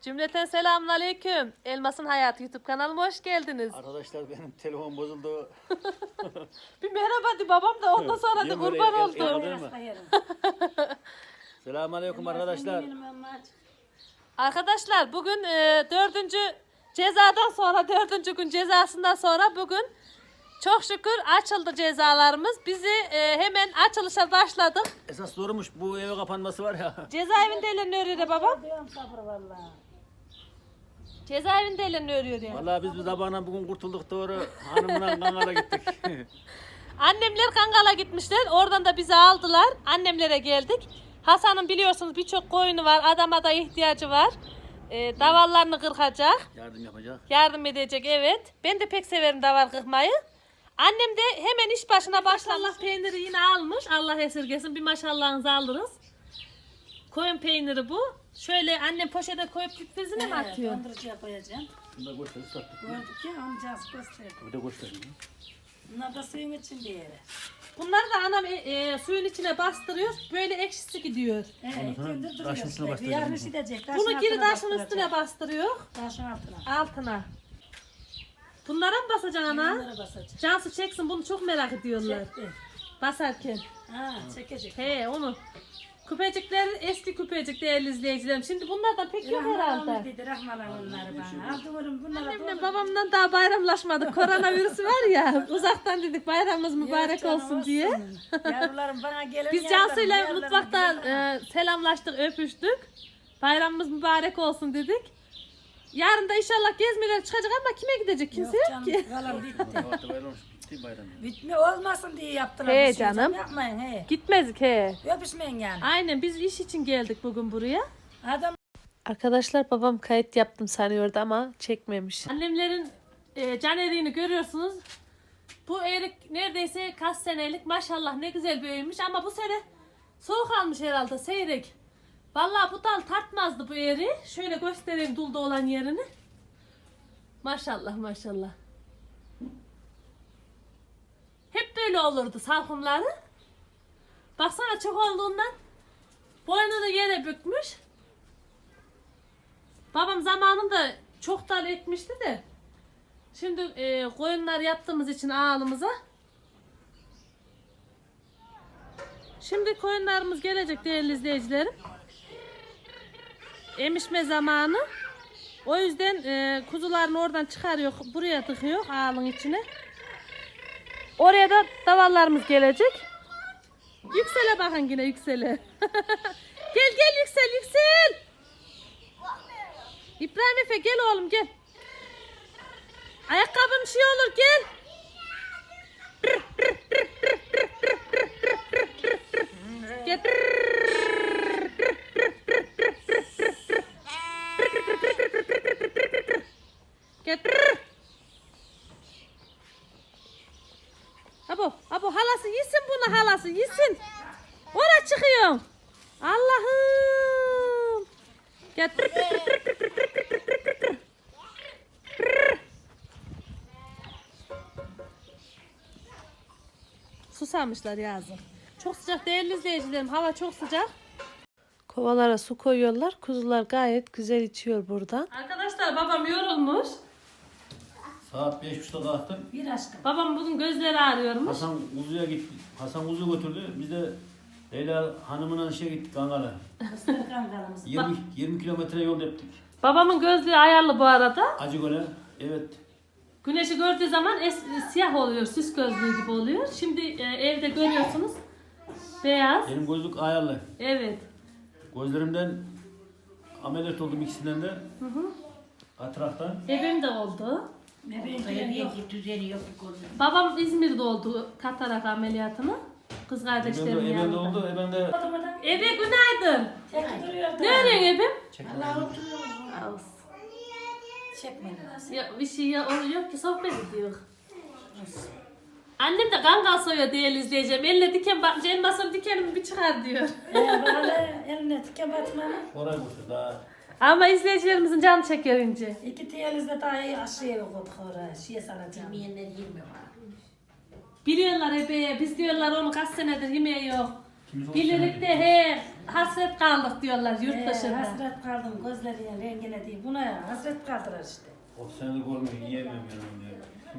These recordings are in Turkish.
Cümleten selamun aleyküm. Elmas'ın Hayatı YouTube kanalıma hoş geldiniz. Arkadaşlar benim telefon bozuldu. Bir merhaba de babam da ondan sonra da Niye böyle kurban el- oldu. el- Değil mi? Selamünaleyküm arkadaşlar. Arkadaşlar bugün e, dördüncü cezadan sonra dördüncü gün cezasından sonra bugün çok şükür açıldı cezalarımız. Bizi e, hemen açılışa başladık. Esas sorumuş bu eve kapanması var ya. Cezaevinde ellerini örüyor ya babam. Diyorum sabır valla. Cezaevinde ellerini örüyor ya. Vallahi biz bu sabahına bugün kurtulduk doğru hanımla Kangal'a gittik. Annemler Kangal'a gitmişler. Oradan da bizi aldılar. Annemlere geldik. Hasan'ın biliyorsunuz birçok koyunu var. Adama da ihtiyacı var. E, davallarını kırkacak. Yardım yapacak. Yardım edecek evet. Ben de pek severim davar kırmayı. Annem de hemen iş başına başlamış. peyniri yine almış. Allah esirgesin. Bir maşallahınızı alırız. Koyun peyniri bu. Şöyle annem poşete koyup kütlesine mi Evet, atıyor? dondurucuya koyacağım. Şunu da göster sattık. Gördük ya amcası gösterdi. Bir de göstereyim. Bunlar da suyun içinde yeri. Bunları da anam e, e, suyun içine bastırıyor. Böyle ekşisi gidiyor. Evet, sonra gündür taşın üstüne duruyor. bastıracağım Yarın bunu. üşütecek. taşın Bunu geri altına taşın bastıracak. üstüne bastırıyor. Taşın altına. Altına. Bunlara mı basacaksın ana? Bunlara basacak. Cansu çeksin bunu çok merak ediyorlar. Çekti. Basarken. Ha, çekecek. He onu. Küpecikler eski küpecik değerli izleyicilerim. Şimdi bunlardan pek yok herhalde. dedi, Rahman onları bana. Aldım bunlara Annemle doğru. babamdan daha bayramlaşmadık. Koronavirüs var ya. Uzaktan dedik bayramımız mübarek Yok canım, olsun diye. Yavrularım bana gelin Biz yardım, Cansu'yla yardım, mutfakta yardım. e, selamlaştık, öpüştük. Bayramımız mübarek olsun dedik. Yarın da inşallah gezmeler çıkacak ama kime gidecek kimse Yok yok, canım, ki. kalan bitti. Bayram. Bitti bayram. Bitme olmasın diye yaptılar. He canım. Yapmayın he. Gitmezdik he. Öpüşmeyin yani. Aynen biz iş için geldik bugün buraya. Adam Arkadaşlar babam kayıt yaptım sanıyordu ama çekmemiş. Annemlerin e, can eriğini görüyorsunuz. Bu erik neredeyse kaç senelik maşallah ne güzel büyümüş ama bu sene soğuk almış herhalde seyrek. Vallahi bu dal tartmazdı bu eri. Şöyle göstereyim dulda olan yerini. Maşallah maşallah. Hep böyle olurdu salkımları. Baksana çok olduğundan boynunu yere bükmüş. Babam zamanında çok dal ekmişti de. Şimdi e, koyunlar yaptığımız için ağalımıza. Şimdi koyunlarımız gelecek değerli izleyicilerim. Emişme zamanı. O yüzden e, kuzularını oradan çıkarıyor, buraya tıkıyor ağalın içine. Oraya da davallarımız gelecek. Yüksele bakın yine yüksele. gel gel yüksel yüksel. İbrahim Efe gel oğlum gel. Ayakkabın şey olur gel. Gel. Gel. Abo, abo halası yesin bunu halası yesin. Ora çıkıyor. Allah'ım. Gel. Susamışlar yazın. Çok sıcak değerli izleyicilerim. Hava çok sıcak. Kovalara su koyuyorlar. Kuzular gayet güzel içiyor buradan. Arkadaşlar babam yorulmuş. Saat 5.30'da kalktım. bir aşkım. Babam bugün gözleri ağrıyormuş. Hasan Uzu'ya gitti. Hasan Uzu'yu götürdü. Biz de Leyla hanımına şey gittik Kangal'a. Isırık kangalımız. 20, 20 kilometre yol yaptık. Babamın gözlüğü ayarlı bu arada. Acıgöl'e. Evet. Güneşi gördüğü zaman es- siyah oluyor, süs gözlüğü gibi oluyor. Şimdi e, evde görüyorsunuz beyaz. Benim gözlük ayarlı. Evet. Gözlerimden ameliyat oldum ikisinden de. Hı hı. Atraktan. Evim de oldu. Yok. düzeni yok. Babam İzmir'de oldu katarak ameliyatını. Kız Ebem de, ebem de yanında. oldu. Ebem de Ebe günaydın. Tek duruyor. Ne arıyorsun ebem? Allah oturuyor. Çekmeyin lazım. Ya, bir şey ya, o- yok ki sohbet ediyor. Annem de kangal soyuyor değerli izleyeceğim. Elle diken bak, elmasım dikenimi bir çıkar diyor. Ee, böyle eline tike batmanı. oraya götürdü daha. Ama izleyicilerimizin canı çekiyor ince. İki tiyelinizde daha iyi aşıya yok oraya. Şiye salacağım. Biliyorlar ebeye, biz diyorlar onu kaç senedir yemeği yok. Birlikte dedi. he hasret kaldık diyorlar yurt Ee, dışında. hasret kaldım gözlerine rengine değil. Buna ya hasret kaldılar işte. O seni görmüyor, yiyemem yanım diyor.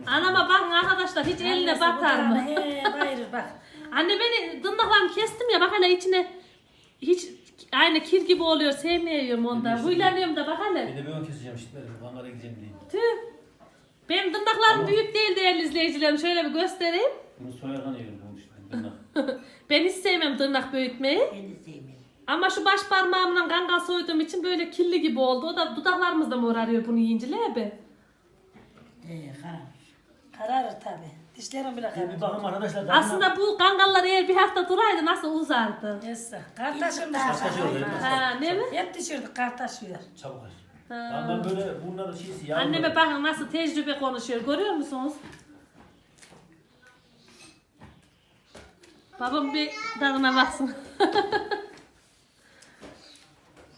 Anama bakın arkadaşlar hiç eline Annesi batar mı? He bayırır bak. Anne beni tırnaklarımı kestim ya bak hele içine hiç aynı kir gibi oluyor sevmiyorum ondan. Huylanıyorum da bak hele. Bir de ben keseceğim işte. Ben Kangal'a gideceğim diye. Tüh. Benim tırnaklarım büyük değil değerli izleyicilerim. Şöyle bir göstereyim. Bunu soyarken yiyorum bunu işte. Tırnak. Ben hiç sevmem tırnak büyütmeyi. Ben de sevmiyorum. Ama şu baş parmağımla kangal soyduğum için böyle kirli gibi oldu. O da dudaklarımız da morarıyor bunu yiyince be. He karar. Kararır tabi. Dişlerim bile Bir kararır. bakın arkadaşlar. Aslında bu kangallar eğer bir hafta duraydı nasıl uzardı? Neyse. Kar taşırmış. Taşıyor değil mi? Ha ne mi? Hep düşürdük kar taşıyor. Çabuk aç. Ha. Ben böyle bunların şeysi yağmur. Anneme bakın nasıl tecrübe konuşuyor. Görüyor musunuz? Babam bir tadına baksın.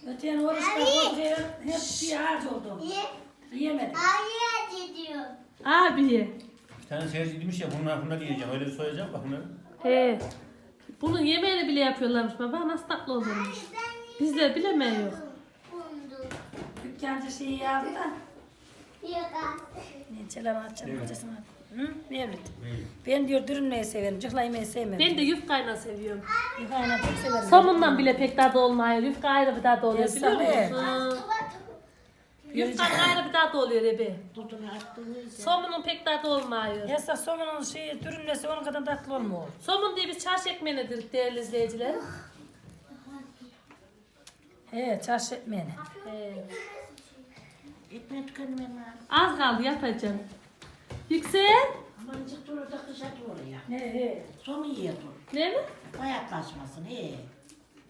Öteyen oruçta korkuyor. Hep bir ağaç oldu. Yiyemedim. Abi. Bir tane seyirci demiş ya bunlar bunlar yiyeceğim. Öyle soyacağım bak bunları. He. Bunun yemeğini bile yapıyorlarmış baba. Nasıl tatlı olurmuş. Bizler bilemeyiyor. Dükkancı şeyi aldı da. Neçeler açalım kocasına. Hı? Mevlüt. Ben diyor dürünmeyi severim. Cıkla yemeyi sevmem. Ben de yufkayla seviyorum. Yufayla çok severim. Somundan bile pek tadı olmuyor. Yufka ayrı bir tadı oluyor biliyor musun? Yufka ayrı bir tadı oluyor ebe. Somunun pek tadı olmuyor. Yasa somunun şeyi dürünmesi onun kadar tatlı olmuyor. Somun diye biz çarşı ekmeğidir değerli izleyiciler. He çarşı etmeyeni. He. Ekmek tükenmem lazım. Az kaldı yapacağım. Yüksel. Amancık dur da kışa dur ya. He he. Sonu yiye dur. Ne mi? Bayatlaşmasın he. Ne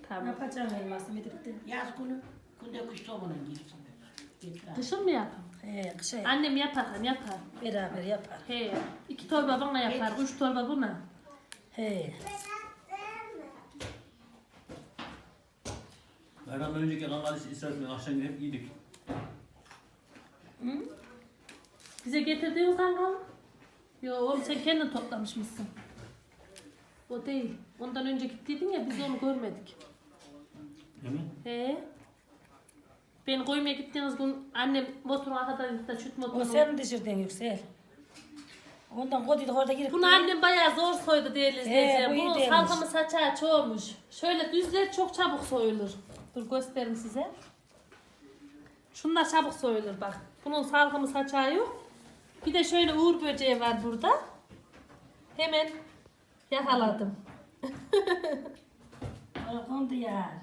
Tamam. yapacağım elması bitirdi. Yaz günü günde kış sonuna girsin. Yeter. Kışın mı yapalım? He kışa Annem yapar, hem yapar. beraber yapar. He. İki torba bana yapar, üç torba buna. He. Bayramdan önceki Kangal'ı İsrail etmeyin. Akşam gidip yedik. Bize getirdiğin kangal. Yo oğlum sen kendin toplamışmışsın. O değil. Ondan önce gittiydin ya biz onu görmedik. Değil mi? He. Ben koymaya gittiğiniz gün annem motorun arkadan da süt O motorunu. sen düşürdün yüksel. Ondan koduyduk orada girip. Bunu annem bayağı zor soydu değerli izleyiciler. bu iyi Bunun değilmiş. salkamı saçağı çoğumuş. Şöyle düzler çok çabuk soyulur. Dur göstereyim size. Şunlar çabuk soyulur bak. Bunun salkamı saçağı yok. Bir de şöyle uğur böceği var burada. Hemen yakaladım. Kondu ya.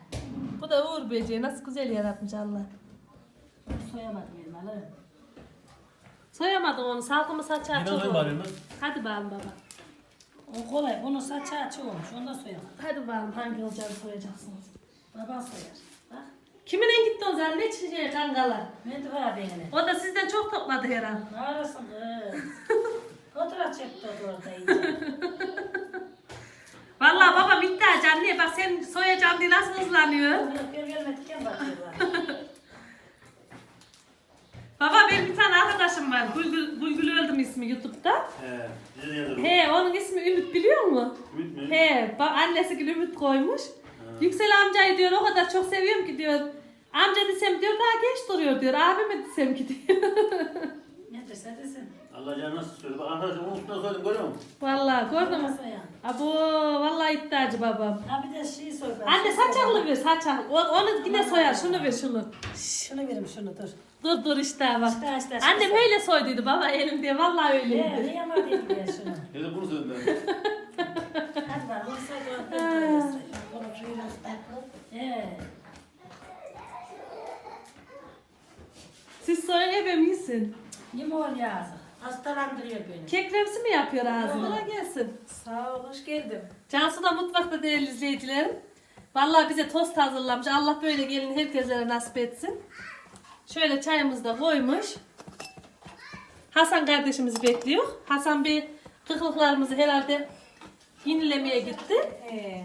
Bu da uğur böceği. Nasıl güzel yaratmış Allah. Soyamadım elmalı. Soyamadım onu. Salkamı saçağı Yine çok soyun oldu. bari mi? Hadi bakalım baba. O kolay. Bunun saçı açı olmuş. Ondan soyamadım. Hadi bakalım hangi olacağını soyacaksınız. Baban soyar. Bak. Kiminle gitti o zaman? Ne çiçeği de var benim. O da sizden çok topladı herhalde. Ne arasın kız? Fotoğraf çekti orada iyice. Vallahi babam iddiacı anne bak sen soyacağım diye nasıl hızlanıyor. Baba benim bir tane arkadaşım var. Gülgül, Gülgül öldüm ismi YouTube'da. He. Bize de yazalım. He onun ismi Ümit biliyor musun? Ümit mi? He ba- annesi gibi Ümit koymuş. Yüksel amcayı diyor o kadar çok seviyorum ki diyor. Amca desem diyor daha genç duruyor diyor. Abi mi desem ki diyor. Ne dese desin. Allah canı nasıl söyledi. Bak arkadaşlar onun üstüne soydum görüyor musun? vallahi gördün mü? Abo vallahi iddiacı babam. Ha bir de şey soy. ben. Anne saçaklı ver saçaklı. O- Onu yine soyar şunu ver şunu. Şunu verim şunu dur. Dur dur işte bak. İşte, işte, işte. Annem öyle soyduydu baba elimde vallahi He, öyleydi. ne yamadıyım ya şunu. Ya da bunu söyledim ben. Hadi bak bunu. Bunu. He. Siz soyun hep eminsin. Limon yazık. Hastalandırıyor beni. Kekremsi mi yapıyor ağzına? Kolay gelsin. Sağ ol, hoş geldin. Cansu da mutfakta değerli izleyicilerim. Vallahi bize tost hazırlamış. Allah böyle gelin herkese nasip etsin. Şöyle çayımızı da koymuş. Hasan kardeşimizi bekliyor. Hasan bir kıklıklarımızı herhalde yenilemeye gitti. He.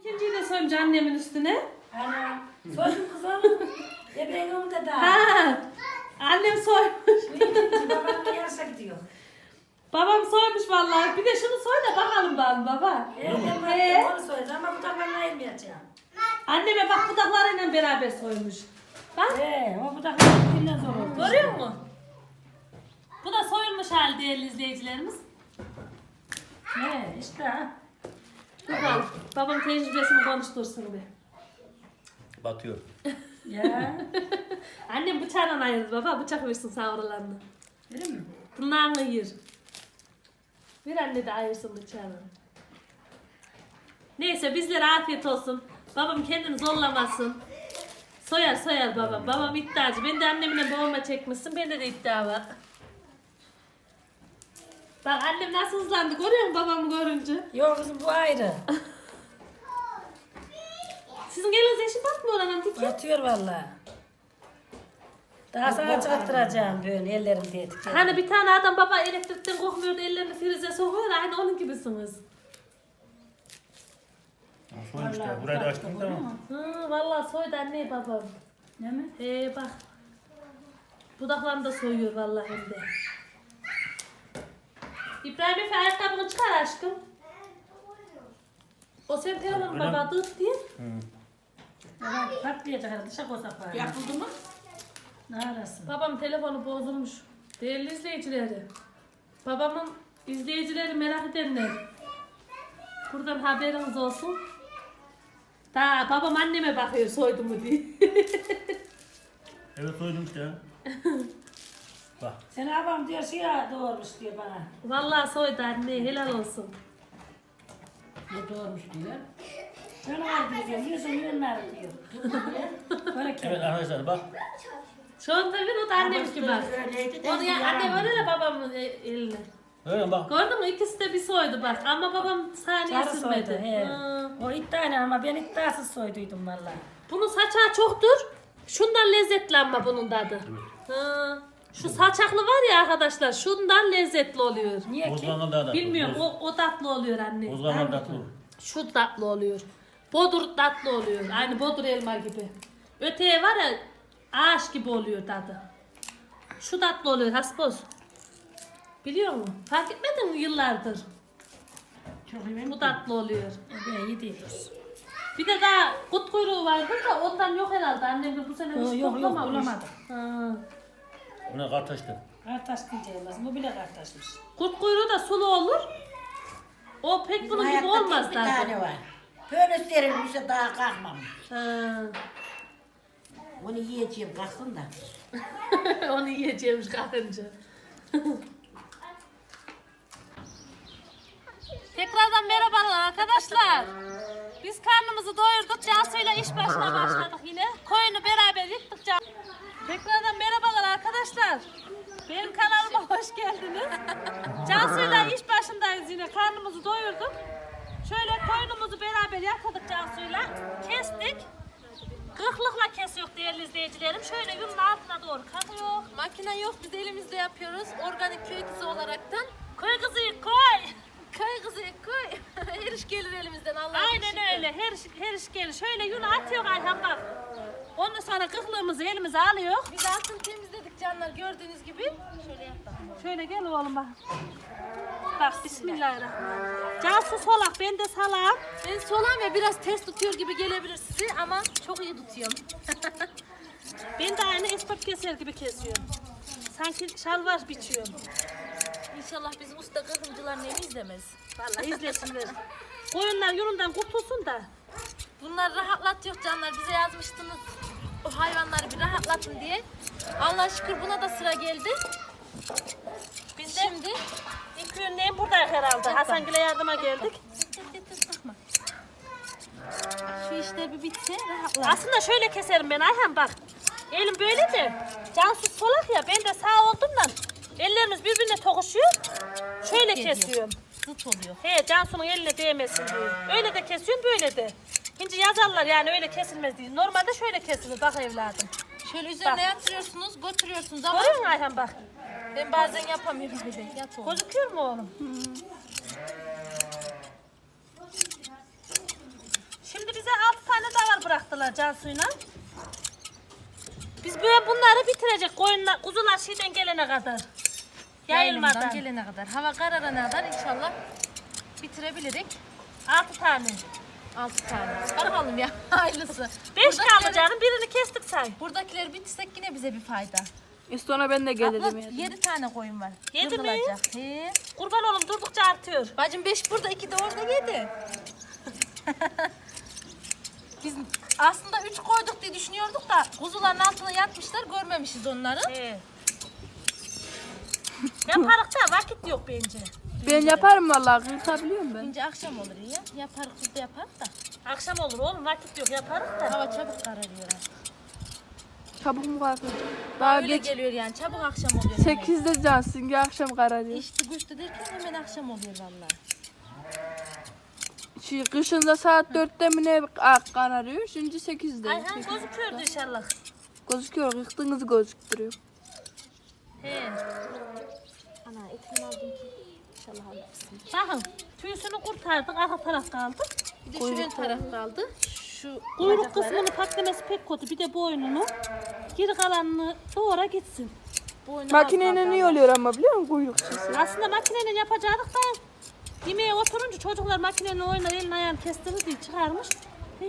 İkinciyi de soymuş annemin üstüne. Ana. Soydum kızım. E ben onu da daha. Ha, annem soymuş. Babamla yarışa gidiyor. Babam soymuş vallahi. Bir de şunu soy da bakalım ben baba. Evet, ben Ee? onu söyleyeceğim ama bu takımla ayırmayacağım. Anneme bak budaklarıyla beraber soymuş. Bak He, o bu takımla birbirinden zor oldu. görüyor musun? Bu da soyulmuş hali değerli izleyicilerimiz. He, işte ha. Bakalım. Babam tecrübesini konuştursun bir. Batıyor. Ya, Annem bıçağla ayırdı baba. Bıçak versin sağ oralarını. değil mi? Bunlarını yiyir. Bir anne de ayırsın bıçağını. Neyse bizlere afiyet olsun. Babam kendini zorlamasın. Soyar soyar babam. Babam iddiacı. Ben de annemle babama çekmişsin. Bende de iddia var. Bak annem nasıl hızlandı görüyor musun babamı görünce? Yok kızım bu ayrı. Sizin geliniz eşi bakmıyor anam dikkat. Yatıyor vallahi. Daha sana çattıracağım böyle ellerim diye. Hani bir tane adam baba elektrikten korkmuyor da ellerini frize sokuyor. Aynı onun gibisiniz. Soymuş ya. Burayı da açtım tamam. Hı, vallahi soydu anne babam. Ne mi? Ee bak. Budaklarını da soyuyor vallahi hem de. İbrahim Efe ayakkabını çıkar aşkım. O sen Öyle baba dıt diye. Ya patlayacak herhalde dışa koysak bari. Yapıldı mı? Ne arasın? Babam telefonu bozulmuş. Değerli izleyicileri. Babamın izleyicileri merak edenler. Buradan haberiniz olsun. Daha babam anneme bakıyor soydu mu diye. Evet soydum işte ya. Bak. Sen abam diyor şey ya doğurmuş diyor bana. Vallahi soydu anne helal olsun. Ne doğurmuş diyor. Ben var diyor, yüzüm yünler diyor. Böyle ki. Evet arkadaşlar bak. Şu anda bir o da annem gibi bak. Öyleydi de Onu ya annem öyle de babamın e- eline. Öyle mi bak. Gördün mü ikisi de bir soydu bak ama babam saniye Sarı sürmedi. He. Hı. O ama ben iddiasız soyduydum valla. Bunun saçağı çoktur. Şundan lezzetli ama bunun tadı. Hı. Şu saçaklı var ya arkadaşlar şundan lezzetli oluyor. Niye ki? Bozganlı daha da. Bilmiyorum o, o tatlı oluyor anne. Bozganlı tatlı. Şu tatlı oluyor. Bodur tatlı oluyor. Aynı bodur elma gibi. Öteye var ya ağaç gibi oluyor tadı. Şu tatlı oluyor hasboz. Biliyor musun? Fark etmedin mi yıllardır? Çok iyi Bu tatlı oluyor. Ben yediydiz. Bir de daha kut kuyruğu vardı da ondan yok herhalde. Annem de bu sene hiç yok, yok, toplamamış. bulamadım. Ha. Buna kartaştı. Kartaş diyeceğim lazım. Bu bile kartaşmış. Kurt kuyruğu da sulu olur. O pek bunun gibi Hayatta olmaz bir tane zaten. var. Böyle serilmişse daha kalkmam. Ha. Onu yiyeceğim kalksın da. Onu yiyeceğimiz kalkınca. Tekrardan merhabalar arkadaşlar. Biz karnımızı doyurduk. Cansu'yla iş başına başladık yine. Koyunu beraber yıktık. Can... Tekrardan merhabalar arkadaşlar. Benim kanalıma hoş geldiniz. Cansu'yla iş başındayız yine. Karnımızı doyurduk. Şöyle koyunumuzu beraber yakaladık Cansu'yla. Kestik. Kırklıkla kesiyor değerli izleyicilerim. Şöyle yunun altına doğru kalıyor. Makine yok biz elimizde yapıyoruz. Organik köy kızı olaraktan. Koy kızı koy. Köy kızı köy. Her iş gelir elimizden Allah Aynen öyle. Her, iş- her iş gelir. Şöyle yunu atıyor Ayhan bak. Ondan sonra kıklığımızı elimize alıyor. Biz altın temizledik canlar gördüğünüz gibi. Şöyle yap bakalım. Şöyle gel oğlum bak. Bak bismillahirrahmanirrahim. Cansu solak ben de salak. Ben solan ve biraz ters tutuyor gibi gelebilir size ama çok iyi tutuyorum. Ben de aynı esnaf keser gibi kesiyorum. Sanki şalvar biçiyorum. İnşallah bizim usta kırkımcılar nemi izlemez. Vallahi izlesinler. Koyunlar yunundan kurtulsun da. Bunlar rahatlatıyor canlar. Bize yazmıştınız o hayvanları bir rahatlatın diye. Allah şükür buna da sıra geldi. Biz de Şimdi ilk günleyin buradayız herhalde. Hasangil'e yardıma geldik. Getir, getir, takma. Şu işler bir bitse rahatlar. Aslında şöyle keserim ben Ayhan bak. Elim böyle de. Cansu solak ya ben de sağ olduğumdan ellerimiz birbirine tokuşuyor. Şöyle kesiyorum. Zıt oluyor. He Cansu'nun eline değmesin diye. Öyle de kesiyorum böyle de. Şimdi yazarlar yani öyle kesilmez diye. Normalde şöyle kesilir bak evladım. Şöyle üzerine yatırıyorsunuz, götürüyorsunuz ama Görüyor musun Ayhan bak. ben bazen yapamıyorum öyle. Yat oğlum. Gözüküyor mu oğlum? Şimdi bize altı tane davar bıraktılar Cansu'yla. Biz böyle bunları bitirecek koyunlar, kuzular şeyden gelene kadar. Yayılmadan Yayılmadan. gelene kadar. Hava kararana kadar inşallah bitirebilirik. 6 tane. 6 tane. Bakalım ya hayırlısı. 5 kaldı canım birini kestik say. Buradakileri bitirsek yine bize bir fayda. Sonra ben de Abla gelirim yani. 7 tane koyun var. Yedi mi? He. Kurban oğlum durdukça artıyor. Bacım 5 burada 2 de orada 7. Biz aslında 3 koyduk diye düşünüyorduk da kuzuların altına yatmışlar görmemişiz onları. He. Yaparık da vakit yok bence. Ben yaparım vallahi kırtabiliyorum ben. Bence akşam olur ya. Yaparız biz de yaparız da. Akşam olur oğlum vakit yok yaparık da. Hava çabuk kararıyor. ha. Çabuk mu kalkın? Daha Öyle geç. geliyor yani çabuk akşam oluyor. demek. 8'de cansın ki akşam kararıyor. İşte güçlü derken hemen akşam oluyor vallahi. Şey, kışında saat 4'te mi ne ak- kararıyor? Şimdi 8'de. Ayhan gözüküyordu inşallah. Gözüküyor, yıktığınızı gözüktürüyor. He. Ana etini aldım ki. Bakın tüysünü kurtardık arka taraf kaldı. Bir de şu ön taraf kaldı. Şu Kuyruk bacakları. kısmını patlaması pek kötü. Bir de boynunu. Geri kalanını doğra gitsin. boynu az Makineyle kaldı ama. oluyor ama biliyor musun kuyrukçusu? Aslında makineyle yapacaktık da yemeğe oturunca çocuklar makineyle oynar elini ayağını kestirir diye çıkarmış. He.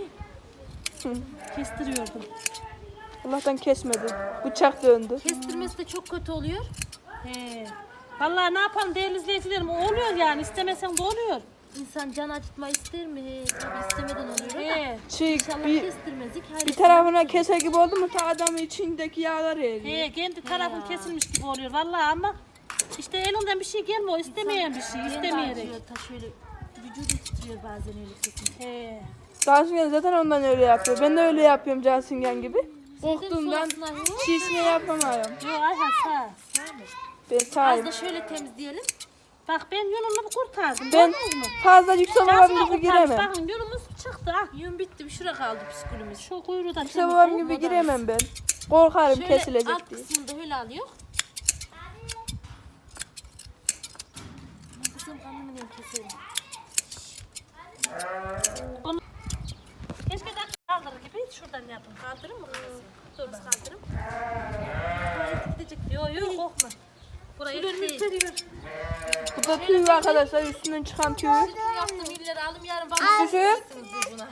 Kestiriyordum. Allah'tan kesmedi. Bıçak döndü. Kestirmesi de çok kötü oluyor. He. Vallahi ne yapalım değerli izleyicilerim oluyor yani istemesen de oluyor. İnsan can acıtma ister mi? He, tabii istemeden oluyor da. He. Şey, İnşallah bir, kestirmezdik. bir tarafına keser gibi oldu mu ta adamın içindeki yağlar eriyor. He, kendi tarafın kesilmiş gibi oluyor vallahi ama işte elinden bir şey gelmiyor istemeyen bir şey istemeyerek. Ta şöyle vücudu titriyor bazen öyle kesince. He. Cansingen zaten ondan öyle yapıyor. Ben de öyle yapıyorum Cansingen gibi. Korktuğumdan Suratına vurur. çiğsine yapamıyorum. Yo Ayhan sağ. Ben Az sağım. da şöyle temizleyelim. Bak ben yununu kurtardım. Ben gördünüz mü? fazla yüksek babam Şansıma gibi giremem. Bakın yunumuz çıktı ha. Yün bitti. Bir şura kaldı psikolojimiz. Şu kuyruğu da Yüksek babam gibi giremem ben. Korkarım Şöyle kesilecek alt diye. kısmını da öyle alıyor. Kızım kanımı niye keselim? Keşke de kaldırır gibi şuradan yapın. Kaldırır mı? kız? Dur gidecek diyor. Yok korkma. Buraya değil. Bu da tüy arkadaşlar üstünden çıkan tüy. Yaptım illeri aldım yarın bana Süsü. verirsiniz buna.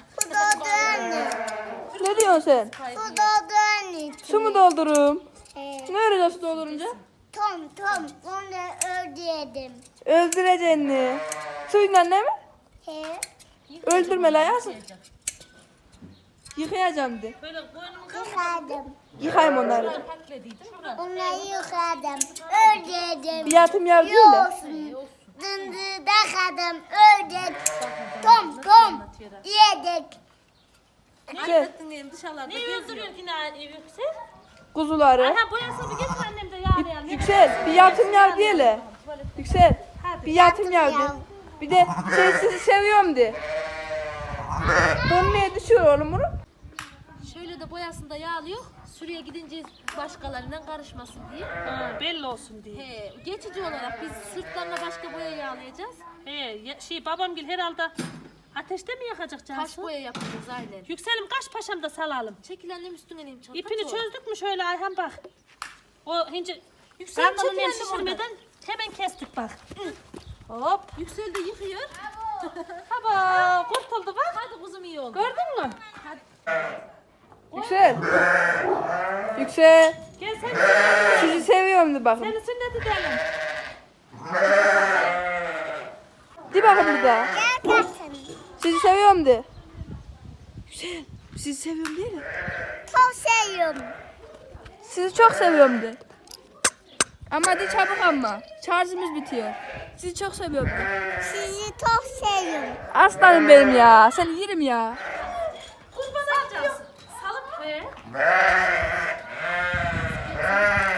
Ne diyorsun sen? Bu doğduğun Su mu doldururum? Ee, Ne öyle su doldurunca? Tom Tom onu öldürdüm. Öldüreceksin. Suyla ne mi? He. Öldürme yazın. Yıkayacağım de. Böyle boynumu Yıkadım. Yıkayım onları. Paklediydim. Onları yıkadım. Öldürdüm. Bir yatım yav değil de. Yosun. Dındı dakadım. Öldürdüm. Tom Tom. Yedik. Anlatın diyelim dışarılarda Niye geziyor. öldürüyorsun yine yüksel? Kuzuları. Ayhan boyasını bir getir annem de yağlayan. Yüksel. Bir yatım yav diye le. Yüksel. Bir yatım yav de. Bir de şey sizi seviyorum de. Dönmeye düşüyor oğlum bunu. De boyasını da yağlıyor. Suriye gidince başkalarından karışmasın diye. Ha, belli olsun diye. He, geçici olarak biz sırtlarına başka boya yağlayacağız. He, ya- şey babamgil herhalde ateşte mi yakacak Taş Cansu? boya yapacağız aynen. Yükselim kaç paşam da salalım. Çekil annem üstüne neyim çal. İpini çözdük mü şöyle Ayhan bak. O Yüksel kanalını çekil nem annem şişirmeden hemen kestik bak. Hop. Yüksel de yıkıyor. Haba kurtuldu bak. Hadi kuzum iyi oldu. Gördün mü? Yüksel. Yüksel. Gel sen Sizi seviyorum de bakın. seni sünnet edelim. De bakın bir daha. Gel. Sizi seviyorum de. Yüksel. Sizi seviyorum değil mi? Çok seviyorum. Sizi çok seviyorum de. Ama de çabuk ama. Şarjımız bitiyor. Sizi çok seviyorum de. Sizi çok seviyorum. Aslanım benim ya. Seni yerim ya. Bleh! Bleh! Bleh!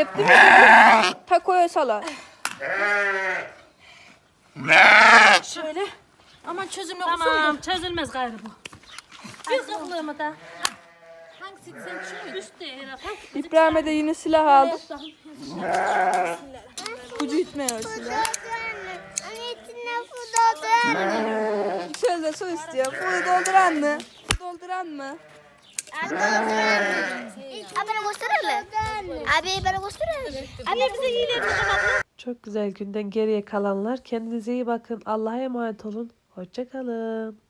Depti mi? Takoya salar. Şöyle. Aman çözüm yok. Tamam. Tamam çözülmez gayrı bu. Bir kıklığımı da. Hangisiydi sen şu muydu? Üstte herhalde. İbrahim'e de yine silah aldık. Gücü gitmiyor silah. Annetine fudodun. Şöyle su istiyor. Fuyu dolduran mı? Dolduran mı? Abi bana gösterelim. Abi bana gösterelim. Abi bize iyilerini Çok güzel günden geriye kalanlar. Kendinize iyi bakın. Allah'a emanet olun. Hoşçakalın.